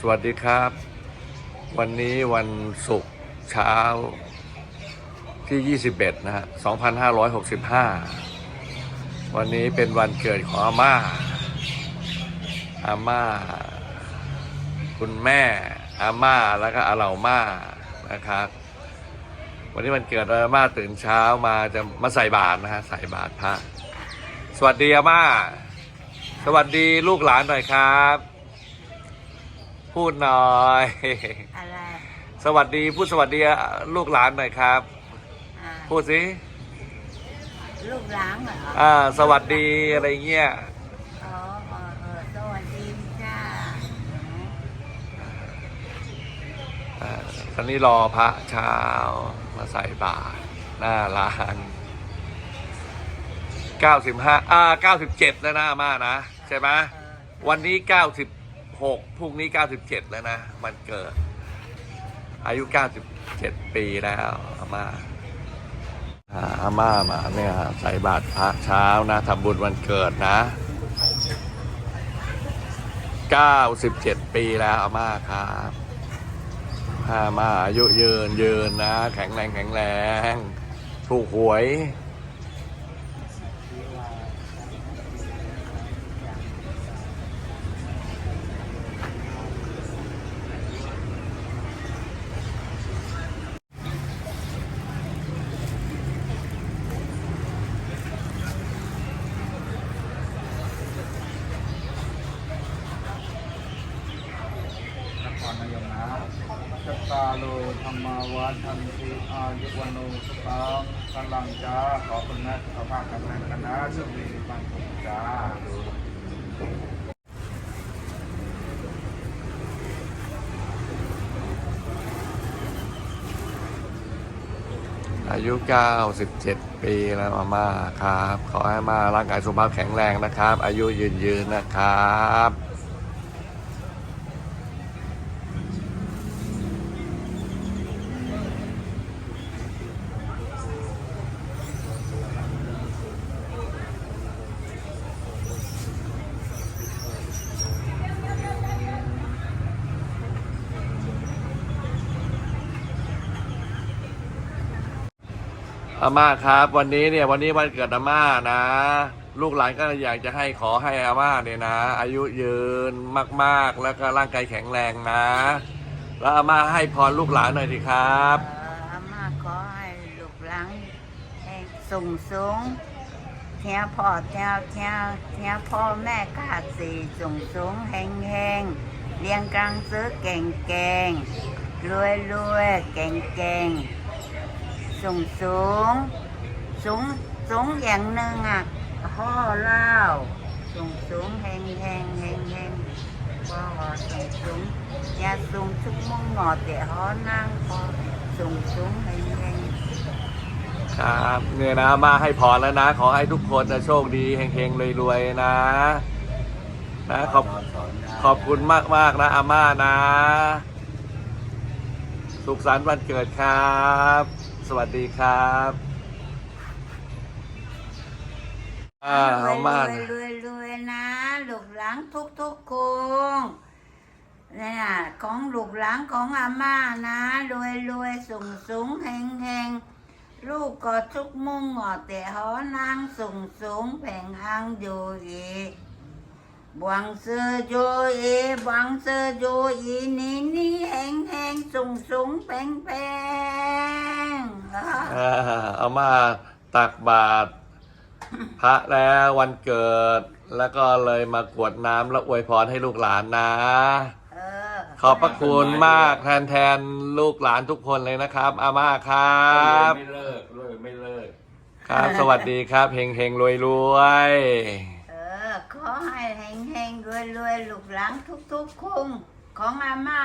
สวัสดีครับ วันนี้วันศุกร์เช้าที่ 21 นะฮะ 2565 วันนี้เป็นวันเกิดของอาม่า อาม่า คุณแม่ อาม่า แล้วก็อาเหล่าม่า นะครับ วันนี้วันเกิดอาม่าตื่นเช้ามาจะมาใส่บาตรนะฮะ ใส่บาตรพระ สวัสดีอาม่า สวัสดีลูกหลานหน่อยครับ พูดหน่อย อะไรสวัสดีพูดสวัสดีลูกหลานหน่อยครับ อ่าพูดสิลูกหลานเหรออ่าสวัสดีอะไรเงี้ยอ๋อเออเออสวัสดีจ้าอ่าตอนนี้รอพระเช้ามาใส่บาตรหน้าร้าน95อ่า97แล้วนะอาม่านะใช่ไหมเออวันนี้ 96พรุ่งนี้ 97 แล้วนะ มันเกิด อายุ 97 ปีแล้วอาม่าอาอาม่ามาเนี่ยใส่บาตรพระเช้านะทำบุญวันเกิดนะ 97 ปีแล้วอาม่าครับอาม่าอายุยืนยืนนะ แข็งแรงแข็งแรง ถูกหวย นครนายกนะจั ตาโลธรรมาวันติอายุวันโนสุขังพลังจ้าขอบคุณนะสุขภาพแข็งแรงกันนะสุขดีมีความสุจ้าอายุ 97 ปีแล้วอาม่าครับ ขอให้มาร่างกายสุขภาพแข็งแรงนะครับ อายุยืนยืนนะครับ อาม่าครับ วันนี้เนี่ยวันนี้วันเกิดอาม่านะ ลูกหลานก็อยากจะให้ขอให้อาม่าเนี่ยนะ อายุยืนมากๆ แล้วก็ร่างกายแข็งแรงนะ แล้วอาม่าให้พรลูกหลานหน่อยสิครับ เอออาม่าขอให้ลูกหลานให้สูงสูงเทียพ่อเทียเทียเทียพ่อแม่กาสีสูงสูงแหงแหงเลี้ยงกลางซื้อเก่งเก่งรวยรวยเก่งเก่ง สูงสูงสูงสูงอย่างหนึ่งอะห่อเล่าสูงสูงแหงแหงแหงแหงว่าสูงสูงอย่าสูงชุกมุ่งหงอเดี๋ยวหอนั่งพอสูงสูงแหงแหงครับเนี่ยนะอามาให้พรแล้วนะ ขอให้ทุกคนนะโชคดีเฮงๆรวยๆนะนะขอบขอบคุณมากๆนะอาม่านะ สุขสันต์วันเกิดครับ สวัสดีครับอ่ารวยอาม่ารวยรวยรวยนะลูกหลานทุกทุกๆคนเนี่ยของลูกหลานของอาม่านะรวยรวยสูงสูงแหงแหงลูกก็ทุกมุ่งหงอแต่หอนางสูงสูงแผงอังอยู่อีกบวงเสือโยอีบวงเสือโยอีนี่นี่แหงแหง สูงสูงแผงแผงอ่าอาม่าตักบาตรพระแล้ววันเกิด แล้วก็เลยมากรวดน้ำและอวยพรให้ลูกหลานนะเออขอบพระคุณมากแทนแทนลูกหลานทุกคนเลยนะครับ อาม่าครับ ไม่เลิกเลยไม่เลิก ครับ สวัสดีครับเฮงเฮงรวยรวยเออขอให้แห่งๆรวยๆลูกหลานทุกๆคุ้งของอาม่า